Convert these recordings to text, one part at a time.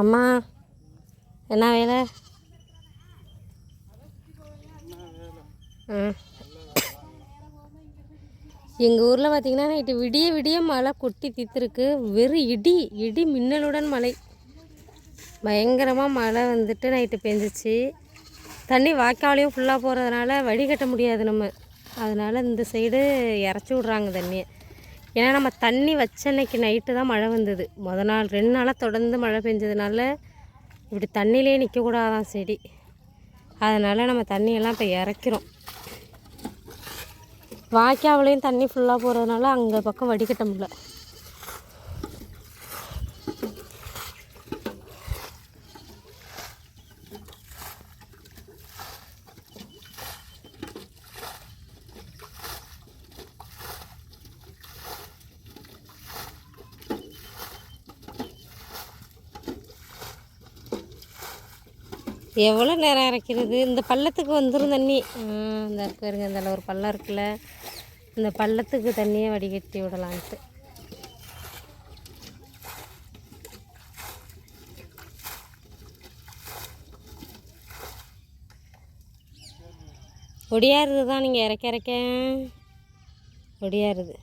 அம்மா என்ன வேலை? எங்கள் ஊரில் பார்த்தீங்கன்னா நைட்டு விடிய விடிய மழை கொட்டி தீர்த்துருக்கு வெறும் இடி இடி மின்னலுடன் மழை. பயங்கரமாக மழை வந்துட்டு நைட்டு பெஞ்சிச்சு. தண்ணி வாய்க்காலையும் ஃபுல்லாக போகிறதுனால வடிகட்ட முடியாது நம்ம. அதனால் இந்த சைடு இறச்சி விட்றாங்க தண்ணியை. ஏன்னா நம்ம தண்ணி வச்ச அன்னைக்கு நைட்டு தான் மழை வந்தது. மொதல் நாள் ரெண்டு நாளாக தொடர்ந்து மழை பெஞ்சதுனால இப்படி தண்ணியிலே நிற்கக்கூடாதான் செடி. அதனால் நம்ம தண்ணியெல்லாம் இப்போ இறக்கிறோம். வாய்க்காவிலையும் தண்ணி ஃபுல்லாக போகிறதுனால அங்கே பக்கம் வடிகட்ட முடியல. எவ்வளோ நேரம் இறக்கிறது இந்த பள்ளத்துக்கு வந்துடும் தண்ணி. இந்த இருக்கு பாருங்க இந்த ஒரு பள்ளம் இருக்குல்ல. இந்த பள்ளத்துக்கு தண்ணியை வடிகட்டி விடலான்ட்டு. ஒடியாருது தான் நீங்கள் இறக்க இறக்க. ஒடியாருது.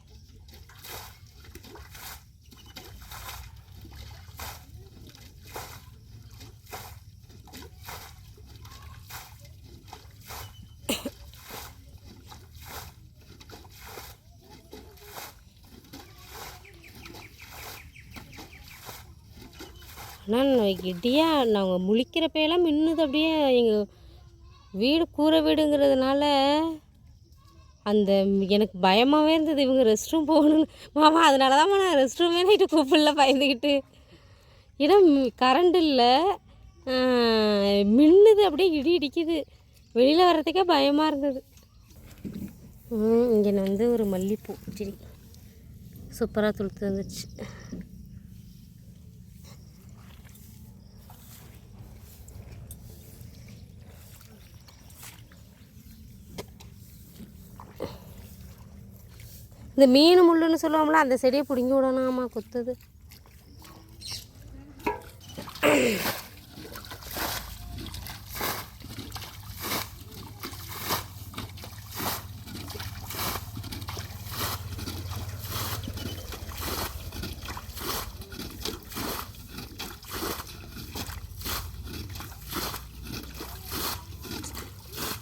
ஆனால் இடியாக நாங்கள் முழிக்கிறப்பையெல்லாம் மின்னுது அப்படியே எங்கள் வீடு கூரை வீடுங்கிறதுனால அந்த எனக்கு பயமாகவே இருந்தது. இவங்க ரெஸ்ட் ரூம் போகணுன்னு மாமா அதனால தான் நான் ரெஸ்ட் ரூமே நைட்டு கூப்பிடல பயந்துக்கிட்டு ஏன்னா கரண்ட் இல்லை. மின்னுது அப்படியே இடி இடிக்குது. வெளியில் வர்றதுக்கே பயமாக இருந்தது. இங்கே வந்து ஒரு மல்லிப்பூ செடி. சூப்பராக துளுத்து வந்துச்சு இந்த மீன் முள்ளுன்னு சொல்லுவோம்ல அந்த செடியை பிடுங்கி விடணும்மா கொத்துது.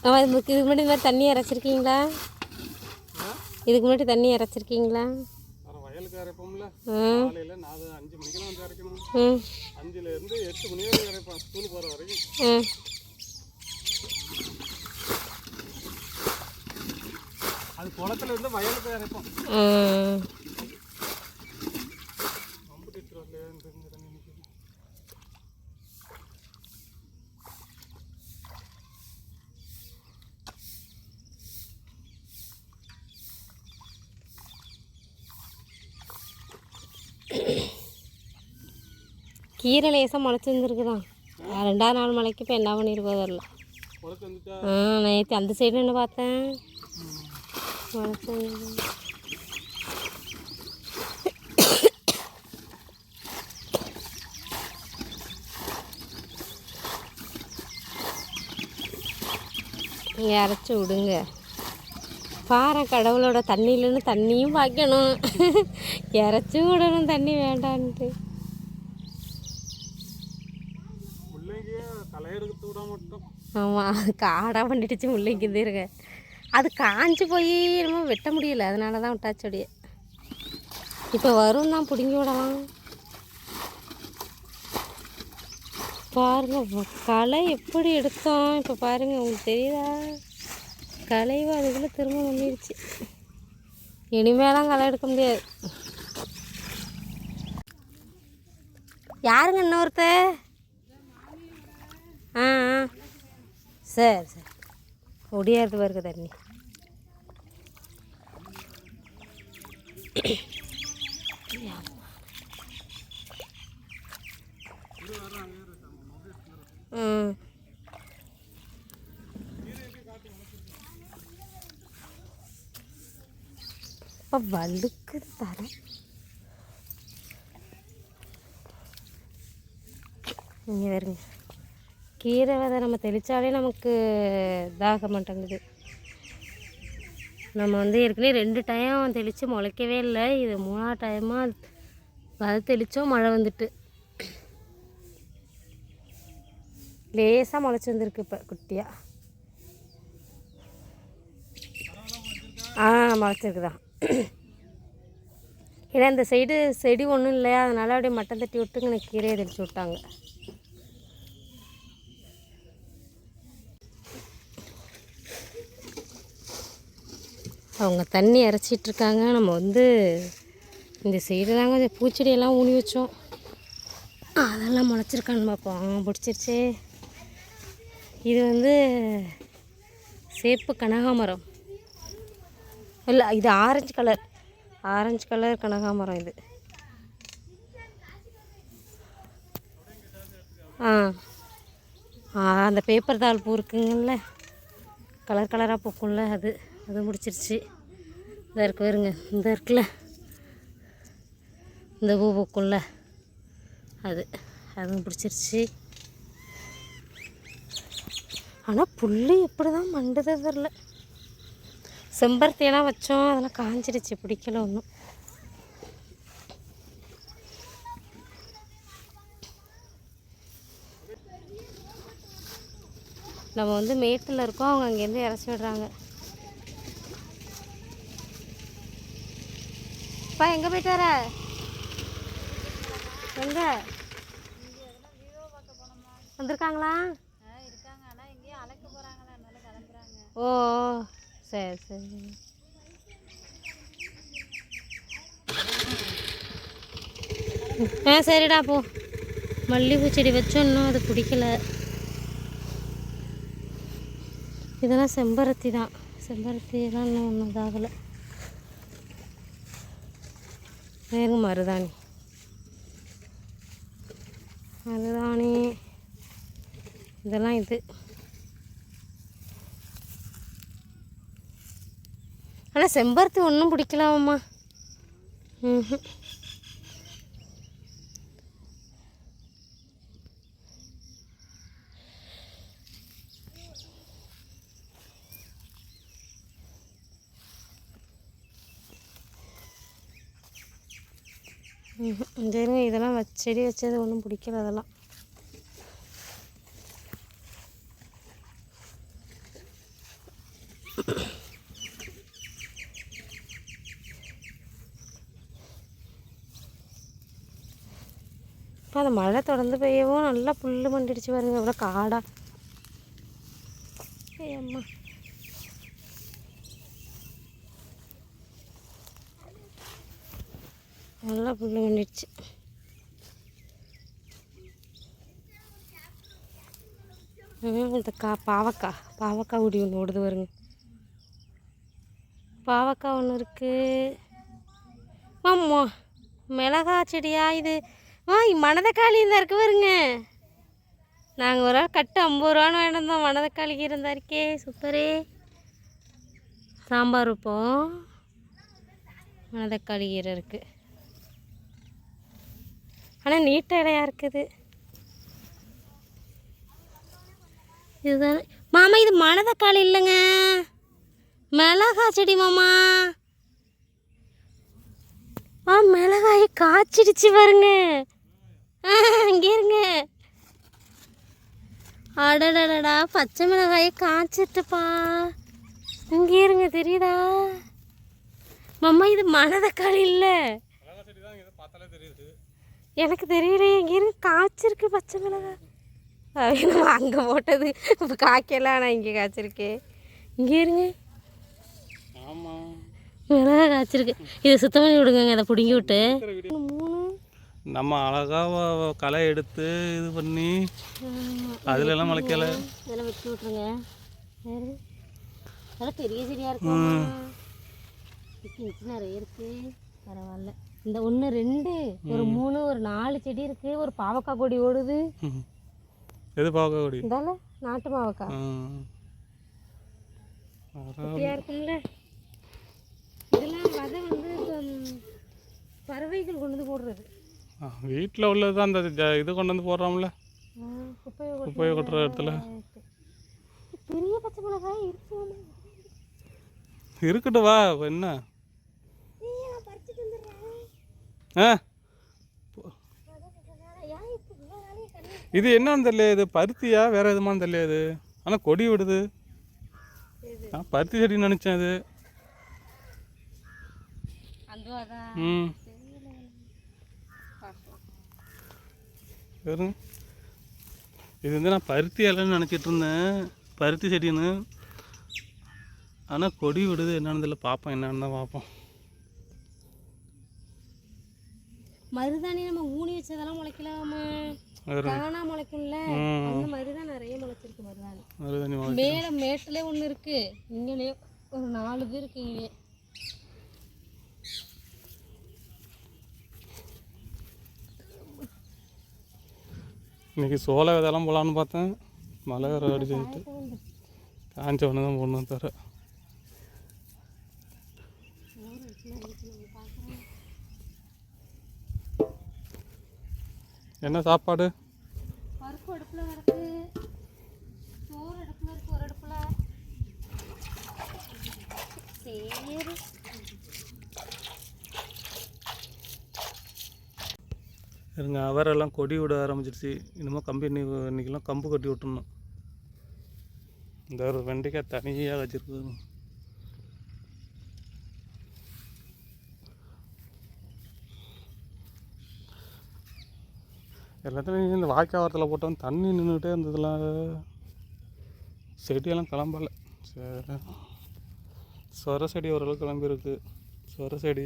ஆமாம் இதுக்கு இதுக்கு முன்னாடி இந்த மாதிரி தண்ணி இறச்சிருக்கீங்களா? இதுக்கு முன்னாடி தண்ணி இறச்சிருக்கீங்களா வயலுக்கு இறைப்போம்ல காலையில் நாலு அஞ்சு மணிக்கெல்லாம் வந்து இறைக்கணும் ம். அஞ்சுல இருந்து எட்டு மணி வரைக்கும் இறைப்போம் ஸ்கூல் போகிற வரைக்கும். அது குளத்துல இருந்து வயலுக்கு இறைப்போம் ம் ரொம்ப டீச்சர் வரலையா இந்த இந்த தண்ணி நிற்கிது கீரை லேசாக முளைச்சி வந்துருக்குதான் ரெண்டாவது நாள் மலைக்கு இப்போ என்ன பண்ணியிருக்கோ தெரில ஆ நேற்று அந்த சைடு என்ன பார்த்தேன். முளைச்சி இங்கே அரைச்சி விடுங்க. பாரு கடவுளோட தண்ணி இல்லைன்னு தண்ணியும் பார்க்கணும் இறச்சி விடணும் தண்ணி வேண்டான்ட்டு முள்ளங்கியே களை எடுத்து விட மட்டும் ஆமாம் அது காடாக பண்ணிடுச்சு முள்ளைக்கு இருக்க அது காஞ்சு போய் என்னமோ வெட்ட முடியல அதனால தான் விட்டாச்சு அப்படியே. இப்போ வரும் தான் பிடுங்கி விடலாம். பாருங்க களை எப்படி எடுத்தோம் இப்போ பாருங்க உங்களுக்கு தெரியுதா? களைவு அதுக்குள்ளே திரும்ப வந்துடுச்சு இனிமேலாம் களை எடுக்க முடியாது. யாருங்க இன்னொருத்தர்? ஆ ஆ. சரி சரி. ஒடியாருது பாருங்க தண்ணி. ம். இப்போ வழுக்குது தரேன் இங்கே வருங்க கீரை விதை நம்ம தெளித்தாலே நமக்கு தாக மாட்டேங்குது. நம்ம வந்து ஏற்கனவே ரெண்டு டைம் தெளித்து முளைக்கவே இல்லை. இது மூணாவது டைமாக விதை தெளித்தோம் மழை வந்துட்டு. லேசாக முளைச்சி வந்திருக்கு இப்போ குட்டியாக ஆ முளைச்சிருக்குதான் ஏன்னா இந்த சைடு செடி ஒன்றும் இல்லையா? அதனால் அப்படியே மட்டம் தட்டி விட்டு எனக்கு கீரையை தெளித்து விட்டாங்க. அவங்க தண்ணி இறச்சிட்ருக்காங்க நம்ம வந்து இந்த சைடு தாங்க கொஞ்சம் பூச்செடியெல்லாம் ஊனி வச்சோம். அதெல்லாம் முளைச்சிருக்கான்னு பார்ப்போம் பிடிச்சிருச்சு பிடிச்சிருச்சே. இது வந்து சேப்பு கனகாமரம். இல்லை இது ஆரஞ்சு கலர். ஆரஞ்சு கலர் கனகாமரம் இது. ஆ. அந்த பேப்பர் தாள் பூ இருக்குங்கள்ல கலர் கலராக பூக்கும்ல அது. அது முடிச்சிருச்சு. இந்த இருக்கு வருங்க இந்த இருக்குல்ல. இந்த பூ பூக்கும்ல அது அதுவும் பிடிச்சிருச்சு ஆனால் புல்லு எப்படி தான் மண்டுதே தெரில செம்பருத்தியெல்லாம் வச்சோம் அதெல்லாம் காஞ்சிடுச்சு பிடிக்கல ஒன்றும் நம்ம வந்து மேட்டில் இருக்கோம் அவங்க அங்கேருந்து இறச்சி விடுறாங்க. அப்பா எங்கே போயிட்டு வர? எங்க? வந்திருக்காங்களா? ஓ சரி சரி. ஆ சரிடா போ. மல்லிகைப்பூ செடி வச்சோம். இன்னும் அது பிடிக்கல இதெல்லாம் செம்பருத்தி தான் செம்பருத்தி எல்லாம் இன்னும் ஒன்றும் இதாகலை. வேறு மருதாணி. மருதாணி. இதெல்லாம் இது. ஆனால் செம்பருத்தி ஒன்றும் பிடிக்கலாமம்மா ம் இந்த இதெல்லாம் வச்ச செடி வச்சது ஒன்றும் பிடிக்கல அதெல்லாம். இப்போ அந்த மழை தொடர்ந்து பெய்யவும் நல்லா புல் மண்டிடுச்சு பாருங்க எவ்வளோ காடா. ஏம்மா நல்லா புல் மண்டிடுச்சு இந்த கா பாவக்காய் பாவக்காய் உடி ஒன்று ஓடுது வருங்க பாவக்காய் ஒன்று இருக்குது ஆமா மிளகா செடியா இது? ஆ மணதக்காளி தான் இருக்கு வருங்க நாங்கள் ஒரு ஆள் கட்டு ஐம்பது ரூபான்னு வாங்கிட்டு வந்தோம் மணதக்காளி இருந்தா இருக்கே சூப்பரே. சாம்பார் வைப்போம். மணதக்காளி கீரை இருக்குது ஆனால் நீட்ட இலையாக இருக்குது. இதுதான். மாமா இது மணதக்காளி இல்லைங்க. மிளகா செடி மாமா. ஆ மிளகாய் காய்ச்சிடுச்சு பாருங்க. ஆ, இங்கே இருங்க. அடடடடா பச்சை மிளகாயை காய்ச்சிட்டுப்பா. இங்கே இருங்க தெரியுதா? மாமா இது மணதக்காளி இல்லை. எனக்கு தெரியலையே இங்கே இருங்க காய்ச்சிருக்கு பச்சை நம்ம அங்கே போட்டது இப்போ காய்க்கல ஆனால் இங்கே காய்ச்சிருக்கு. இங்கே இருங்க. மிளகாய் காய்ச்சிருக்கு. இதை சுத்தம் பண்ணி விடுங்க அதை பிடுங்கி விட்டு. நம்ம அழகா வ- களை எடுத்து இது பண்ணி அதுல எல்லாம் முளைக்கல. இதெல்லாம் வச்சு விட்ருங்க அதெல்லாம் பெரிய செடியாக இருக்கும்? நிற்கி நிறைய இருக்கு. பரவாயில்ல. இந்த ஒன்று ரெண்டு ஒரு மூணு ஒரு நாலு செடி இருக்கு. ஒரு பாவக்காய் கொடி ஓடுது. எது பார்க்க கொடி? இதால நாட்டு பாவக்காய். குட்டியாக இருக்கும்ல. இதெல்லாம் விதை வந்து பறவைகள் கொண்டு வந்து போடுறது. வீட்டில் உள்ளது அந்த ஜ- இது கொண்டு வந்து போடுறோம்ல. குப்பையை கொட்டுற இடத்துல. பெரிய பச்சை மிளகாய் இருக்கு. இருக்கட்டும் வா என்ன நான் பறிச்சுட்டு வந்துடுறேன் ஆ ஏன் இப்போ இவ்வளோ வேலையை கண்ணு இது என்னன்னு தெரியல இது பருத்தியா? வேற எதுமான்னு தெரியல இது. ஆனால் கொடி விடுது. நான் பருத்தி செடி நினச்சேன் இது. அதான் ம். இது வந்து நான் பருத்தி இலைன்னு நினச்சிட்டு இருந்தேன். பருத்தி செடின்னு. ஆனால் கொடி விடுது என்னன்னு தெரியல. பார்ப்போம் என்னன்னு தான் பார்ப்போம். மருதாணி நம்ம ஊனி வச்சதெல்லாம் முளைக்கலாமா. தானா முளைக்கும்ல. அந்த மாதிரி தான் நிறைய முளைச்சிருக்கு மருதாணி. மருதாணி மலை மேட்டிலே ஒன்று இருக்கு. இங்கேயே ஒரு நாலு பேர் இருக்கு இங்கே இன்னைக்கு சோள விதெல்லாம் போகலான்னு பார்த்தேன். மழை வேறு அடிச்சுட்டு காஞ்ச ஒன்று தான் போடணும் தர. என்ன சாப்பாடு? பருப்பு அடுப்பில் கிடக்கு சோறு அடுப்பில் இருக்கு ஒரு அடுப்பில். சரி. இருங்க அவரெல்லாம் கொடி விட ஆரம்பிச்சிருச்சு. இனிமேல் கம்பி இன்னி இன்னைக்கெல்லாம் கம்பு கட்டி விட்டுணும் இந்த ஒரு வெண்டைக்காய் தனியாக வச்சிருக்கு எல்லாத்துலேயும் இந்த வாய்க்கால் வாரத்தில் போட்டோம். தண்ணி நின்றுட்டே இருந்ததுலாம் செடியெல்லாம் கிளம்பல. சரி. சொர செடி ஓரளவுக்கு கிளம்பியிருக்கு. சொர செடி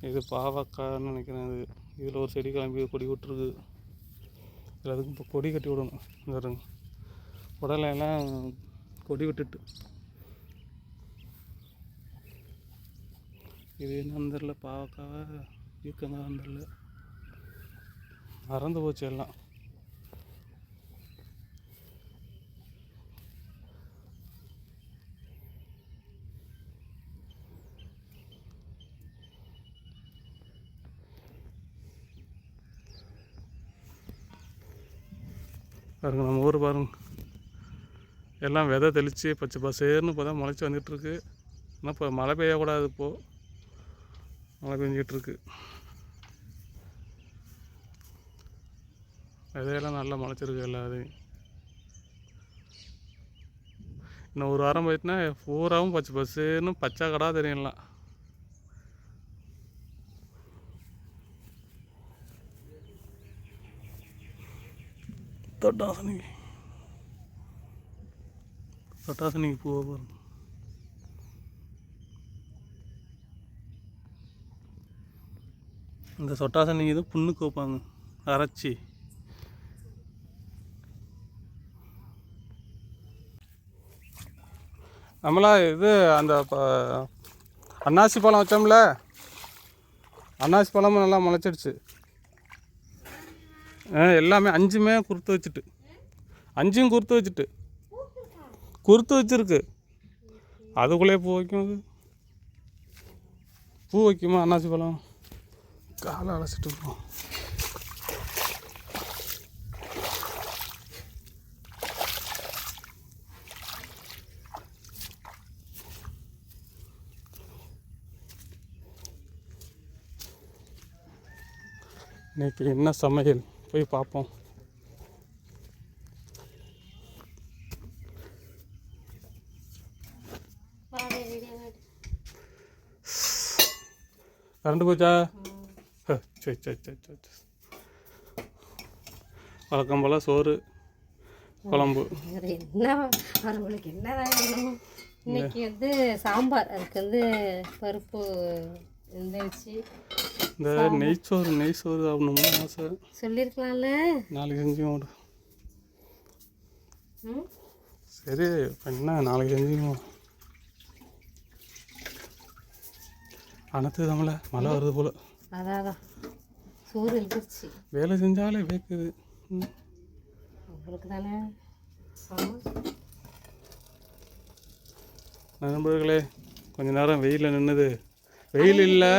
இது பாவக்கான்னு நினைக்கிறேன் இது. இதில் ஒரு செடி கிளம்பி கொடி விட்டுருக்கு. எல்லாத்துக்கும் இப்போ கொடி கட்டி விடணும். இந்த பாருங்க. கொடி விட்டுட்டு. இது என்ன தெரில பாவக்காவை? ஈக்கங்கான்னு தெரில மறந்து போச்சு எல்லாம். பாருங்க நம்ம ஊர் பாருங்க. எல்லாம் விதை தெளித்து பச்சை பசேர்னு இப்போ தான் முளைச்சி வந்துட்டுருக்கு ஆனால் இப்போ மழை பெய்யக்கூடாது இப்போது மழை பெஞ்சிகிட்ருக்கு விதையெல்லாம் நல்லா முளைச்சிருக்கு எல்லாத்தையும். இன்னும் ஒரு வாரம் போயிட்டுனா பூராவும் பச்சை பசேர்னு பச்சை கடா தெரியலாம் தொட்டாசனிக்கு. தொட்டாசனிக்கு பூவை பாருங்க. இந்த சொட்டாசனி இது புண்ணுக்கு வைப்பாங்க. அரைச்சி. நம்மளா இது அந்த ப- அன்னாசி பழம் வச்சோம்ல அன்னாசி பழமும் நல்லா முளைச்சிடுச்சு. ஆ, எல்லாமே அஞ்சுமே குறுத்து வச்சுட்டு. அஞ்சும் குறுத்து வச்சுட்டு. குறுத்து வச்சுருக்கு. அதுக்குள்ளே பூ வைக்கும் அது. பூ வைக்குமா அன்னாசி பழம்? காலை அலசிட்டு இருக்கோம் இன்னைக்கு என்ன சமையல்? போய் பார்ப்போம். கரண்ட் போச்சா? சரி சரி சரி. வழக்கம் போல் சோறு குழம்பு. என்ன? அவங்களுக்கு என்ன இன்னைக்கு வந்து சாம்பார் அதுக்கு வந்து பருப்பு இருந்துச்சு இந்த நெய் சோறு நெய் சோறு ஆகணும்னு ஆசை. சொல்லியிருக்கலாம்ல நாளைக்கு ம்? சரி இப்போ என்ன? நாளைக்கு செஞ்சுக்குவோம். அனத்து தமிழ மழை வருது போல். அதான் சோறு எழுதிருச்சு வேலை செஞ்சாலே வேக்குது. உங்களுக்கு தானே? நண்பர்களே கொஞ்ச நேரம் வெயிலில் நின்றுது வெயில் இல்லை.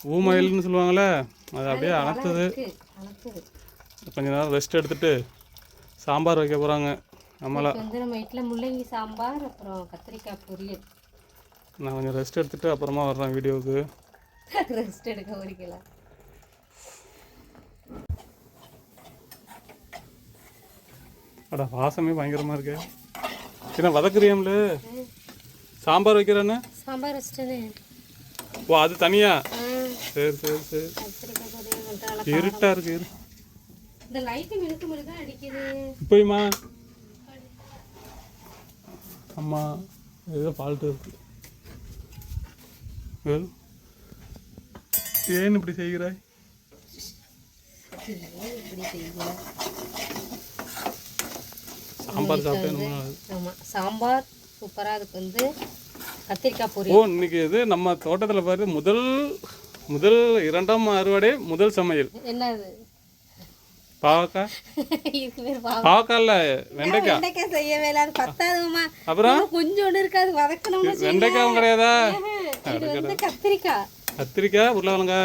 ஊமயில்னு சொல்லுவாங்கள்ல அது அப்படியே அனத்துது கொஞ்ச நேரம் ரெஸ்ட் எடுத்துட்டு சாம்பார் வைக்க போகிறாங்க நம்மளா. வந்து நம்ம வீட்டில் முள்ளங்கி சாம்பார் அப்புறம் கத்திரிக்காய் பொரியல். நான் கொஞ்சம் ரெஸ்ட் எடுத்துட்டு அப்புறமா வர்றேன் வீடியோவுக்கு. ரெஸ்ட் எடுக்க ஒரிக்கலாம் அட வாசமே பயங்கரமாக இருக்கு. என்ன வதக்குறியாம்ல? சாம்பார் வைக்கிறேன்னு? சாம்பார் வச்சுட்டேனே. ஓ அது தனியா? சரி சரி சரி. இருட்டா இருக்கு இரு. இந்த லைட்டு மினுக்கு மினுக்கு அடிக்குது. இப்போயுமா? அம்மா ஏதோ ஃபால்ட்டு இருக்கு. ஏன்? இப்படி செய்கிறாய் சாம்பார் சாப்பிட்டேன் சாம்பார் சூப்பராக அதுக்கு வந்து கத்திரிக்காய் ஓ பொரியல் இன்னைக்கு இது நம்ம தோட்டத்தில் பாரு முதல் முதல் இரண்டாம் அறுவடை முதல் சமையல். என்னது? பாவக்காய் பாவக்காய் இல்லை வெண்டைக்காய் வெண்டைக்காய் செய்யவே இல்லை. அது பத்தாதுமா அப்புறம்? கொஞ்சோண்டு இருக்காது வதக்கணும்னு வெண்டைக்காயும் கிடையாதா? இது வந்து கத்திரிக்காய் கத்திரிக்காய் உருளைக்கிழங்கா?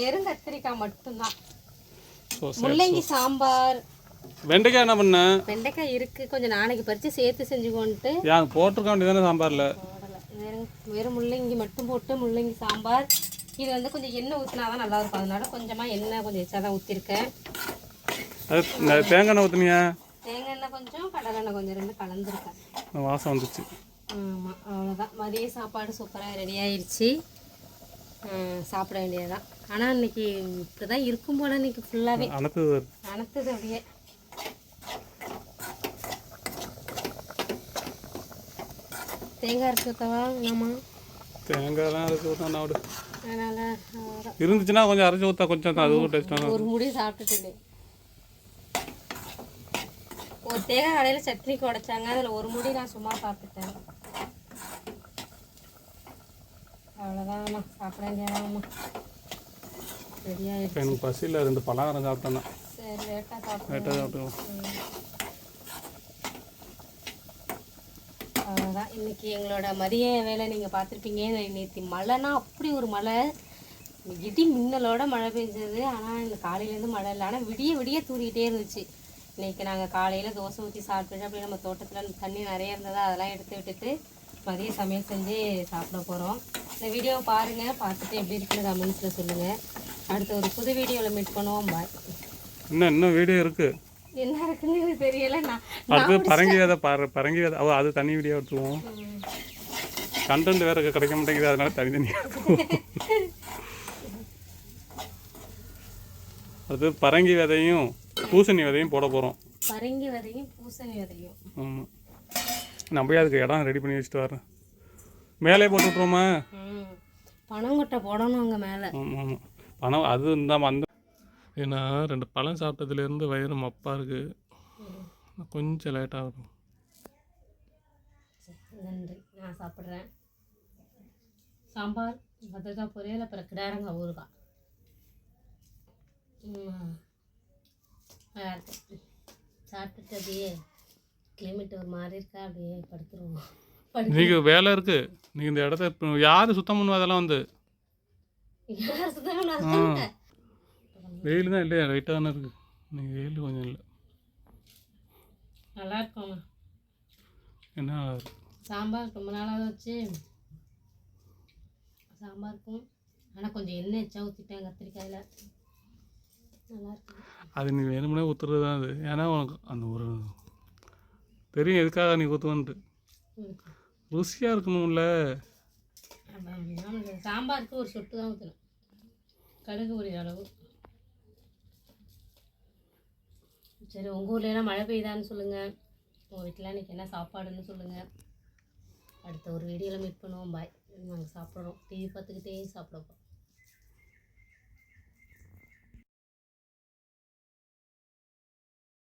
வெறும் கத்திரிக்காய் மட்டும்தான். முள்ளங்கி சாம்பார். வெண்டைக்காய் என்ன பண்ண? வெண்டைக்காய் இருக்கு. கொஞ்சம் நாளைக்கு பறித்து சேர்த்து செஞ்சுக்கோன்ட்டு. ஏன் போட்டிருக்க வேண்டியதானே சாம்பாரில்? வெறும் வெறும் முள்ளங்கி மட்டும் போட்டு முள்ளங்கி சாம்பார். இது வந்து கொஞ்சம் எண்ணெய் ஊற்றினா தான் நல்லா இருக்கும். அதனால கொஞ்சமாக எண்ணெய் கொஞ்சம் எச்சா தான் ஊற்றிருக்கேன் அது தேங்காய் எண்ணெய் ஊற்றுனியா தேங்காய் எண்ணெய் கொஞ்சம் கடலை எண்ணெய் கொஞ்சம் ரெண்டு கலந்துருக்கேன். வாசம் வந்துச்சு ஆமாம் அவ்வளோதான் மதிய சாப்பாடு சூப்பராக ரெடி ஆயிடுச்சு சாப்பிட வேண்டியதுதான். ஆனால் இன்னைக்கு இப்படி தான் இருக்கும் போல இன்னைக்கு ஃபுல்லாகவே அனத்து அனத்துது அப்படியே. தேங்காய் இருக்கத்தவா ஆமா தேங்காய்லாம் அதனால் அவ்வளோதான் இருந்துச்சுன்னா கொஞ்சம் அரைச்சி ஊற்றா கொஞ்சம் அதுவும் டேஸ்ட்டாக ஒரு முடி சாப்பிட்டுட்டு ஒரு தேங்காய் கடையில் சட்னிக்கு உடைச்சாங்க அதில் ஒரு முடி நான் சும்மா சாப்பிட்டேன். அவ்வளோதான்மா சாப்பிட வேண்டியதாம்மா இப்போ எனக்கு பசியில் ரெண்டு பலகாரம் சாப்பிட்டேன்னா சரி லேட்டாக சாப்பிடுவோம். லேட்டாக சாப்பிட்டுக்கலாம் அவ்வளோதான் இன்னைக்கு எங்களோட மதிய வேலை நீங்கள் பார்த்துருப்பீங்க. நேற்று மழைனா அப்படி ஒரு மழை. இடி மின்னலோட மழை பெஞ்சது. ஆனால் இந்த காலையிலேருந்து மழை இல்லை. ஆனால் விடிய விடிய தூரிக்கிட்டே இருந்துச்சு. இன்னைக்கு நாங்கள் காலையில் தோசை ஊற்றி சாப்பிட்டுட்டு அப்படியே நம்ம தோட்டத்தில் தண்ணி நிறைய இருந்ததா அதெல்லாம் எடுத்து விட்டுட்டு மதிய சமையல் செஞ்சு சாப்பிட போகிறோம் இந்த வீடியோவை பாருங்கள் பார்த்துட்டு எப்படி இருக்குன்னு கமெண்ட்ஸில் சொல்லுங்கள் அடுத்த ஒரு புது வீடியோவில் மீட் பண்ணுவோம். பாய் இன்னும் இன்னும் வீடியோ இருக்குது என்ன இருக்குன்னு தெரியல. அடுத்து பரங்கி விதை பாரு பரங்கி விதை ஓ அது தனி வீடியோ எடுத்துருவோம். கண்டென்ட் வேறு கிடைக்க மாட்டேங்குது அதனால தனித்தனியாக அது பரங்கி விதையும் பூசணி விதையும் போட போகிறோம் பரங்கி விதையும் பூசணி விதையும் ஆமாம் போய் அதுக்கு இடம் ரெடி பண்ணி வச்சுட்டு வரேன். மேலே போட்டு விட்ருவோமா பனங்கொட்டை போடணும் அங்கே மேலே. ஆமாம் ஆமாம் பணம் அது இந்த அந்த ஏன்னா ரெண்டு பழம் சாப்பிட்டதுலேருந்து வயிறு மப்பாக இருக்குது கொஞ்சம் லேட் ஆகும் நன்றி. நான் சாப்பிட்றேன். சாம்பார் கத்திரிக்காய் பொரியல் அப்புறம் கிடாரங்காய் ஊறுகாய். நல்லா இருக்கு. சாப்பிட்டுட்டு அப்படியே கிளைமேட் ஒரு மாதிரி இருக்கா? அப்படியே படுத்துருவோம். படு நீங்கள் வேலை இருக்குது நீங்கள் இந்த இடத்த யார் சுத்தம் பண்ணுவா அதெல்லாம் வந்து? யார் நான் சொல்லிட்டேன். வெயில் தான் இல்லையா லைட்டாக தானே இருக்குது நீங்கள் வெயில் கொஞ்சம் இல்லை. நல்லா இருக்கும்ண்ணா என்ன? சாம்பார் ரொம்ப நாளாக வச்சு சாம்பாருக்கும் ஆனால் கொஞ்சம் எண்ணெய் எச்சா ஊற்றிட்டேன் கத்திரிக்காயில். அது நீ வேணும்னே ஊற்றுறது தான் அது. ஏன்னா உனக்கு அந்த ஒரு தெரியும் எதுக்காக நீ ஊற்றுவன்ட்டு. ருசியாக இருக்கணும்ல. சாம்பாருக்கு ஒரு சொட்டு தான் ஊற்றணும் கடுகு ஒரு அளவு. சரி உங்கள் ஊர்லலாம் மழை பெய்யுதான்னு சொல்லுங்கள் உங்கள் வீட்டில் இன்றைக்கி என்ன சாப்பாடுன்னு சொல்லுங்கள் அடுத்த ஒரு வீடியோவில் மீட் பண்ணுவோம். பாய். நாங்கள் சாப்பிட்றோம். டிவி பார்த்துக்கிட்டே சாப்பிட போகிறோம்